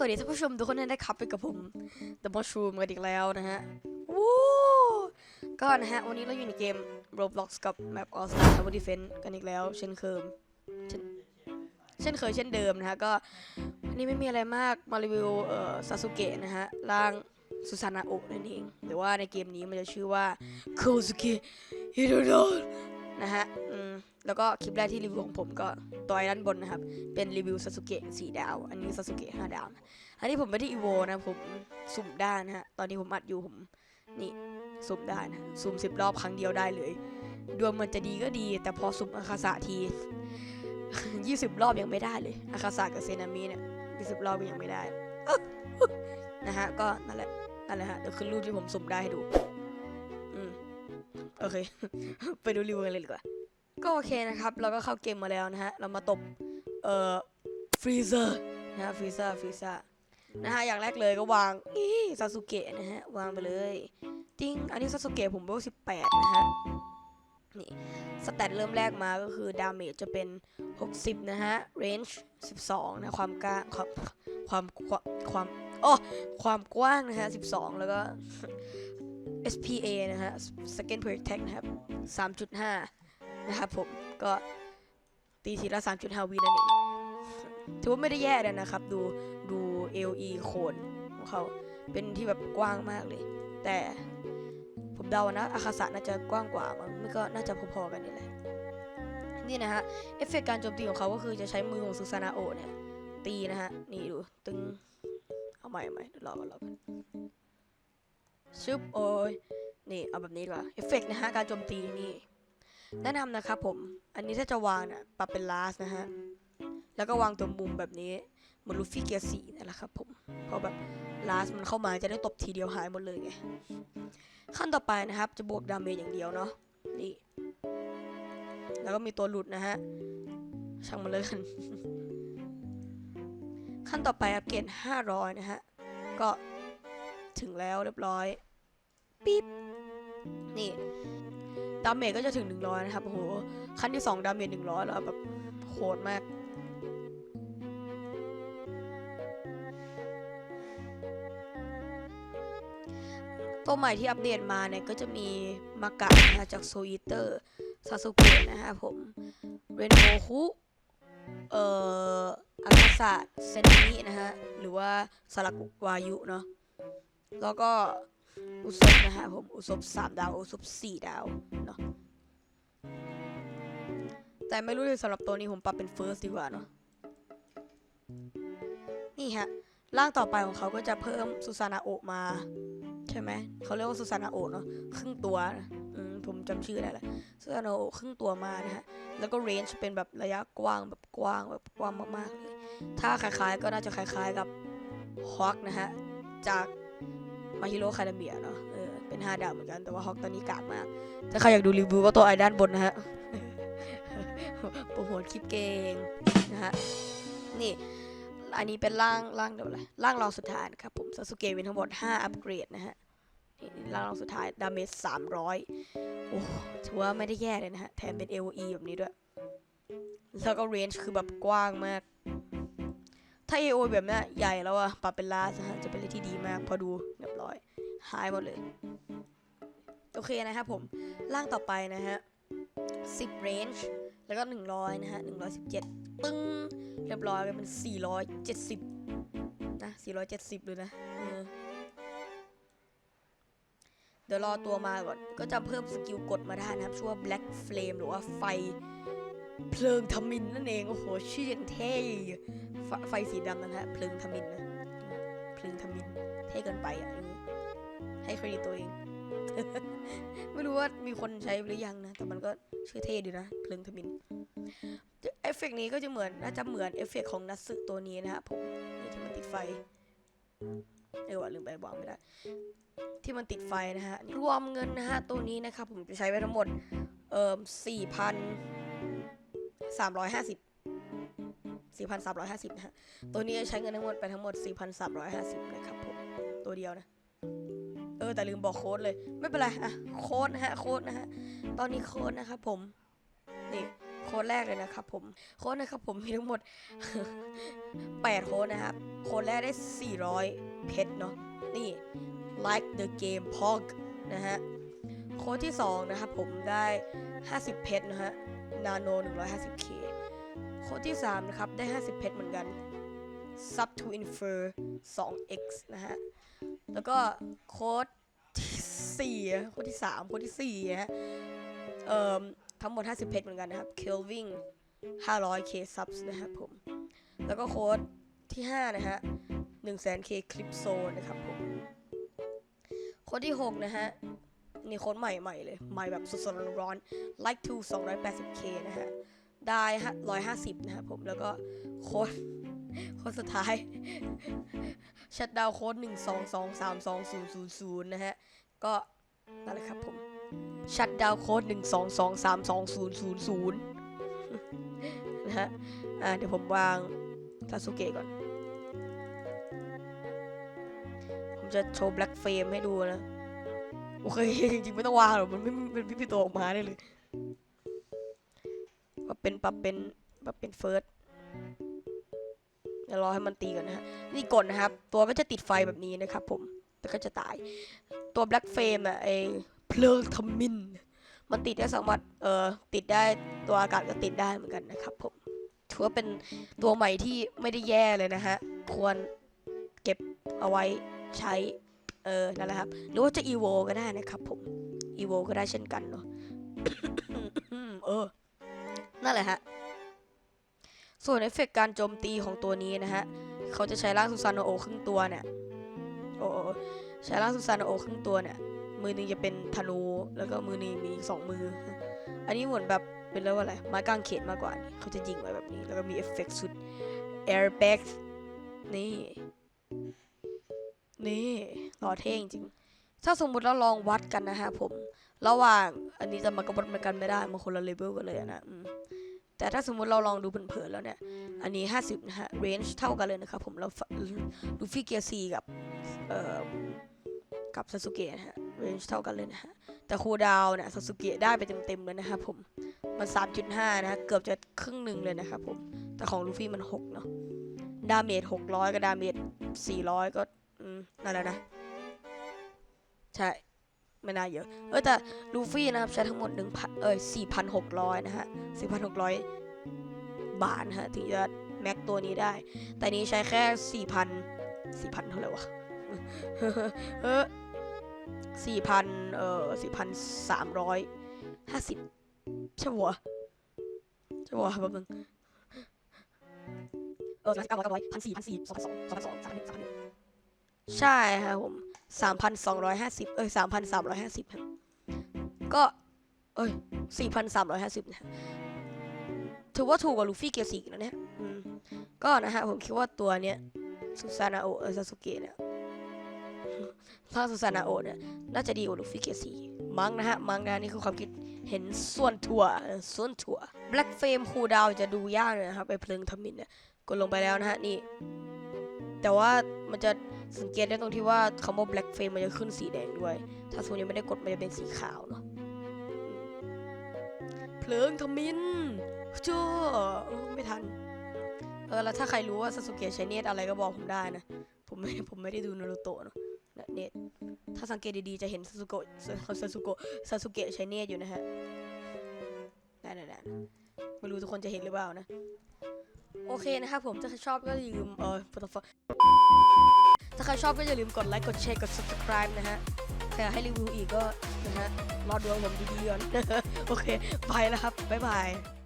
สวัสดีท่านผู้ชมทุกคนนะครับไปกับผม The Mushroom กันอีกแล้วนะฮะวู้ก็นะฮะ วันนี้เราอยู่ในเกม Roblox กับ Map All Star Tower Defense กันอีกแล้ว เช่นเคยเช่นเคยเช่นเดิมนะฮะ ก็วันนี้ไม่มีอะไรมากมารีวิวเอ่อซาสุเกะนะฮะร่างสุซานาโอนั่นเอง หรือว่าในเกมนี้มันจะชื่อว่าโคสุเกะฮิโดโด นะฮะแล้วก็คลิปแรกที่รีวิวของผมก็ตัวไอ้ด้านบนนะครับ เป็นรีวิวซาสุเกะสี่ดาว อันนี้ซาสุเกะห้าดาวนะอันนี้ผมไม่ได้อีโวนะผมสุ่มได้นะฮะ ตอนนี้ผมอัดอยู่ผมนี่สุ่มได้นะสุ่มสิบรอบครั้งเดียวได้เลย ดวงมันจะดีก็ดี แต่พอสุ่มอาคาสะทียี่สิบรอบยังไม่ได้เลยอาคาสะกับเซนามิเนี่ยยี่สิบรอบยังไม่ได้นะฮะก็นั่นแหละนั่นแหละฮะเดี๋ยวขึ้นรูปที่ผมสุ่มได้ให้ดู โอเค ไปดูรีวิวกันเลยดีกว่า ก็โอเคนะครับ เราก็เข้าเกมมาแล้วนะฮะ เรามาตบ เอ่อ ฟรีเซอร์นะฮะ ฟรีเซอร์ ฟรีเซอร์ นะฮะ อย่างแรกเลยก็วางนี่ซาสุเกะนะฮะ วางไปเลยติ้งอันนี้ซาสุเกะผมเบลสิบแปดนะฮะ นี่สแตทเริ่มแรกมาก็คือดาเมจจะเป็น 60 นะฮะ เรนจ์ 12 นะ ความกล้าความความความความอ๋อความกว้างนะฮะ 12 แล้วก็ SPA นะฮะ Second Protect นะครับ 3.5 นะครับผม ก็ตีทีละ 3.5 วินั่นเอง ถือว่าไม่ได้แย่เลยนะครับ ดู ดู LE โคนของเขา เป็นที่แบบกว้างมากเลย แต่ผมเดานะ อาคาสะน่าจะกว้างกว่ามั้งไม่ก็น่าจะพอๆกันนี่แหละ นี่นะฮะ เอฟเฟกต์การโจมตีของเขาก็คือจะใช้มือของซูซานาโอเนี่ย ตีนะฮะ นี่ดู ตึง เอาใหม่ใหม่เดี๋ยวรอกันรอกัน ชึบโอ้ยนี่เอาแบบนี้ดีกว่าเอฟเฟกต์นะฮะการโจมตีนี่แนะนำนะครับผม อันนี้ถ้าจะวางน่ะปรับเป็นลาสนะฮะ แล้วก็วางตัวมุมแบบนี้เหมือนลูฟี่เกียร์สี่นั่นแหละครับผมพอแบบลาสมันเข้ามาจะได้ตบทีเดียวหายหมดเลยไง ขั้นต่อไปนะครับ จะบวกดาเมจอย่างเดียวเนาะนี่ แล้วก็มีตัวหลุดนะฮะ ช่างมันเลยกันขั้นต่อไปอัปเกรด500 นะฮะ ก็ ถึงแล้วเรียบร้อยปิ๊บนี่ดาเมจก็จะถึง 100 นะครับโอ้โหขั้นที่ 2 ดาเมจ100 แล้วแบบโหดมากตัวใหม่ที่อัปเดตมาเนี่ย ก็จะมีมากะนะฮะจากโซอิเตอร์ซาสุเกะนะฮะผม เรนโบคุเอ่ออากาศเซนนินะฮะ หรือว่าสลักวายุเนาะ แล้วก็อุศบนะฮะผมอุศบสามดาวอุศบสี่ดาวเนาะแต่ไม่รู้เลยสำหรับตัวนี้ผมปรับเป็นเฟิร์สดีกว่าเนาะนี่ฮะร่างต่อไปของเขาก็จะเพิ่มซูซานาโอมา ใช่ไหมเขาเรียกว่าซูซานาโอเนาะครึ่งตัวนะผมจำชื่อได้แหละซูซานาโอครึ่งตัวมานะฮะแล้วก็เรนจ์เป็นแบบระยะกว้างแบบกว้างแบบกว้างมากๆเลยถ้าคล้ายๆก็น่าจะคล้ายๆกับฮอกนะฮะจาก มาฮิโร่คาเดเมียเนาะเออเป็น 5 ดาวเหมือนกันแต่ว่าฮอกตอนนี้กากมาก ถ้าใครอยากดูรีวิวก็ตัวไอด้านบนนะฮะโปรโมทคลิปเกงนะฮะนี่อันนี้เป็นร่างร่างเดี๋ยวอะไรร่างรองสุดท้ายนะครับผมซาสุเกะมีทั้งหมด 5 อัปเกรดนะฮะนี่ร่างรองสุดท้ายดาเมจ300 โอ้ถือว่าไม่ได้แย่เลยนะฮะ แถมเป็น AOE แบบนี้ด้วย แล้วก็เรนจ์คือแบบกว้างมาก ถ้า AO แบบนี้ใหญ่แล้วอะปรับเป็นลาสนะฮะจะเป็นอะไรที่ดีมากพอดูเรียบร้อยหายหมดเลย โอเคนะครับผมร่างต่อไปนะฮะ10 range แล้วก็ 100 นะฮะ 117 ตึ้ง เรียบร้อยกันเป็น470 นะ 470 เลยนะเออเดี๋ยวรอตัวมาก่อน ก็จะเพิ่มสกิลกดมาได้นะครับ ชื่อว่า black flame หรือว่าไฟ เพลิงทมินนั่นเอง โอ้โห ชื่อยังเท่ไฟไฟสีดำนะฮะ เพลิงทมินนะ เพลิงทมิน เท่เกินไปอะให้เครดิตตัวเอง ไม่รู้ว่ามีคนใช้หรือยังนะ แต่มันก็ชื่อเท่ดีนะ เพลิงทมิน เอฟเฟกต์นี้ก็จะเหมือน น่าจะเหมือนเอฟเฟกต์ของนัตสึตัวนี้นะครับผมนี่ที่มันติดไฟ เออว่าลืมไปวางไม่ได้ ที่มันติดไฟนะฮะ รวมเงินนะฮะตัวนี้นะครับผมจะใช้ไปทั้งหมด เอ่อสี่พัน สามร้อยห้าสิบสี่พันสามร้อยห้าสิบนะฮะ ตัวนี้ใช้เงินทั้งหมดไปทั้งหมดสี่พันสามร้อยห้าสิบนะครับผม ตัวเดียวนะ เออ แต่ลืมบอกโค้ดเลย ไม่เป็นไรอะโค้ดนะฮะ โค้ดนะฮะ ตอนนี้โค้ดนะครับผม นี่โโค้ดแรกเลยนะครับผม โค้ดนะครับผมมีทั้งหมด 8 โค้ดนะครับ โค้ดแรกได้ 400 เพชรเนาะ นี่ like the game pog นะฮะ โค้ดที่ 2 นะครับผมได้ 50 เพชรนะฮะ nano 150k โค้ดที่ 3 นะครับ ได้ 50 เพชรเหมือนกัน sub to infer 2x นะฮะ แล้วก็โค้ดที่4โค้ดที่ 3 โค้ดที่4นะฮะ เอ่อ ทั้งหมด 50 เพชรเหมือนกันนะครับ Kelvin 500k subs นะครับผม แล้วก็โค้ดที่ 5 นะฮะ 100,000k clip zone นะครับผม โค้ดที่ 6 นะฮะ นี่โค้ดใหม่ใหม่เลย ใหม่แบบสดๆร้อนๆ like to 280k นะฮะ ได้150 นะครับผม แล้วก็โค้ดโค้ดสุดท้ายชัดดาวโค้ด1 2 2 3 2 0 0 0นะฮะ ก็นั่นแหละครับผมชัดดาวโค้ด1 2 2 3 2 0 0 0นะฮะ อ่า เดี๋ยวผมวางซาสุเกะก่อน ผมจะโชว์ black frame ให้ดูนะ โอเคจริงๆไม่ต้องวางหรอกมันไม่เป็นพิพิตัวออกมาได้เลยปรับเป็นปรับเป็นปรับเป็นเฟิร์สเดี๋ยวรอให้มันตีก่อนนะฮะนี่กดนะครับ ตัวก็จะติดไฟแบบนี้นะครับ ผมแล้วก็จะตาย ตัว black frame อะไอเพลิงทมินมันติดได้สามารถเอ่อติดได้ตัวอากาศก็ติดได้เหมือนกันนะครับ ผมถือว่าเป็นตัวใหม่ที่ไม่ได้แย่เลยนะฮะควรเก็บเอาไว้ใช้ เออนั่นแหละครับ หรือว่าจะ evo ก็ได้นะครับผม evo ก็ได้เช่นกันเนาะเออ นั่นแหละฮะ ส่วนเอฟเฟกต์การโจมตีของตัวนี้นะฮะ เขาจะใช้ร่างซูซานโอครึ่งตัวเนี่ย โอ้ใช้ร่างซูซานโอครึ่งตัวเนี่ย มือหนึงจะเป็นธนู แล้วก็มือหนึงมีสองมือ อันนี้เหมือนแบบเป็นเรียกว่าอะไร ไม้กางเขนมากกว่านี่เขาจะยิงไว้แบบนี้ แล้วก็มีเอฟเฟกต์สุด airbag นี่ นี่ หล่อเท่จริงถ้าสมมุติเราลองวัดกันนะฮะผม ระหว่างอันนี้จะมากระบดมากันไม่ได้มันคนละเลเวลกันเลยนะแต่ถ้าสมมุติเราลองดูเผินๆแล้วเนี่ย อันนี้ 50 นะฮะ range เท่ากันเลยนะครับผมแล้วลูฟี่เกียร์ซีกับเอ่อกับซาสุเกะนะฮะ range เท่ากันเลยนะฮะ แต่คูดาวเนี่ยซาสุเกะได้ไปเต็มๆเลยนะครับผม มัน 3.5นะฮะเกือบจะครึ่งหนึ่งเลยนะครับผม แต่ของลูฟี่มัน 6 เนาะ ดาเมจ 600 กับดาเมจ 400 ก็อืมนั่นแหละนะ ใช่ ไม่น่าเยอะ เออแต่ลูฟี่นะครับใช้ทั้งหมด1,000เอ้ย4,600นะฮะ4,600บาทนะฮะถึงจะแม็กตัวนี้ได้ แต่นี้ใช้แค่4,000 4,000เท่าไหร่วะเออ4,000เอ่อ4,350ใช่ปะวะใช่ปะวะแป๊บนึงเออสามสิบเก้าร้อยเก้าร้อยพันสี่พันสี่สองพันสองสองพันสองสามพันหนึ่งสามพันหนึ่ง ใช่ครับผมสามพันสองร้อยห้าสิบเอ้ยสามพันสามร้อยห้าสิบครับ ก็ เอ้ยสี่พันสามร้อยห้าสิบนะฮะถือว่าถูกกว่าลูฟี่เกียร์สี่นะเนี่ยก็นะฮะผมคิดว่าตัวเนี้ยซูซานาโอเออซาสุเกะเนี่ยถ้าซูซานาโอเนี่ยน่าจะดีกว่าลูฟี่เกียร์สี่มั้งนะฮะมั้งนะนี่คือความคิดเห็นส่วนถั่วส่วนถั่ว Black Flame คูดาวจะดูยากเลยนะครับไปเพลิงทมินเนี่ยกดลงไปแล้วนะฮะนี่ แต่ว่ามันจะ สังเกตได้ตรงที่ว่าคำว่า black frame มันจะขึ้นสีแดงด้วย ถ้าสมมติยังไม่ได้กดมันจะเป็นสีขาวเนาะเพลิงทมินจ้อไม่ทัน เออแล้วถ้าใครรู้ว่าซาสุเกะใช้เนตอะไรก็บอกผมได้นะ ผมไม่ผมไม่ได้ดูนารูโตะเนาะเนตถ้าสังเกตดีๆ จะเห็นซาสุโกะซาสุโกะซาสุเกะใช้เนตอยู่นะฮะนั่นๆไม่รู้ทุกคนจะเห็นหรือเปล่านะ โอเคนะครับผมถ้าใครชอบก็อย่าลืมเออ what the fuck ใครชอบก็อย่าลืมกดไลค์ กดแชร์ กด subscribe นะฮะ ใครอยากให้รีวิวอีกก็นะฮะ รอดูผมดีๆก่อน โอเค ไปแล้วครับ บ๊ายบาย